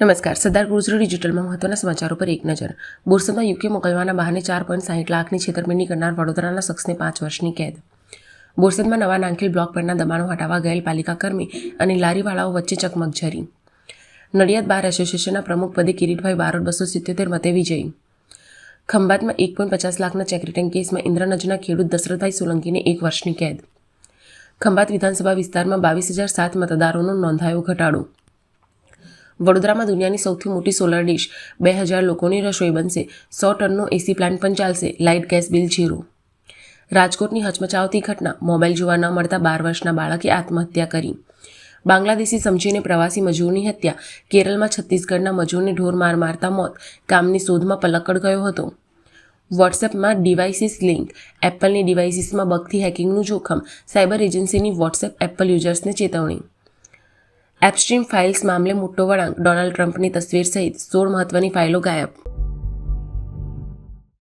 નમસ્કાર. સરદાર ગુજરાત ડિજિટલમાં મહત્વના સમાચારો પર એક નજર. બોરસદમાં યુકે મોકલવાના બહાને ચાર પોઈન્ટ સાહીઠ લાખની છેતરપિંડી કરનાર વડોદરાના શખ્સને પાંચ વર્ષની કેદ. બોરસદમાં નવા નાંખેલ બ્લોક પરના દબાણો હટાવવા ગયેલ પાલિકા કર્મી અને લારીવાળાઓ વચ્ચે ચકમક ઝરી. નડિયાદ બાર એસોસિએશનના પ્રમુખ પદે કિરીટભાઈ બારોટ બસો સિત્યોતેર મતે વિજયી. ખંભાતમાં એક પોઈન્ટ પચાસ લાખના ચેક રિટર્ન કેસમાં ઇન્દ્રનજના ખેડૂત દશરથભાઈ સોલંકીને એક વર્ષની કેદ. ખંભાત વિધાનસભા વિસ્તારમાં બાવીસ હજાર સાત મતદારોનો નોંધાયો ઘટાડો. વડોદરામાં દુનિયાની સૌથી મોટી સોલર ડીશ બે હજાર લોકોની રસોઈ બનશે, સો ટનનો એસી પ્લાન્ટ પણ ચાલશે લાઇટ ગેસ બિલ ઝીરો રાજકોટની હચમચાવતી ઘટના, મોબાઈલ જોવા ન મળતા બાર વર્ષના બાળકે આત્મહત્યા કરી. બાંગ્લાદેશી સમજીને પ્રવાસી મજૂરની હત્યા, કેરળમાં છત્તીસગઢના મજૂરને ઢોર માર મારતા મોત, કામની શોધમાં પલક્કડ ગયો હતો. વોટ્સએપમાં ડિવાઇસીસ લિંક, એપલની ડિવાઇસીસમાં બગથી હેકિંગનું જોખમ, સાયબર એજન્સીની વોટ્સએપ એપલ યુઝર્સને ચેતવણી. એપસ્ટ્રીમ ફાઇલ્સ મામલે મોટો વળાંક ડોનાલ્ડ ટ્રમ્પની તસવીર સહિત સોળ મહત્વની ફાઇલો ગાયબ.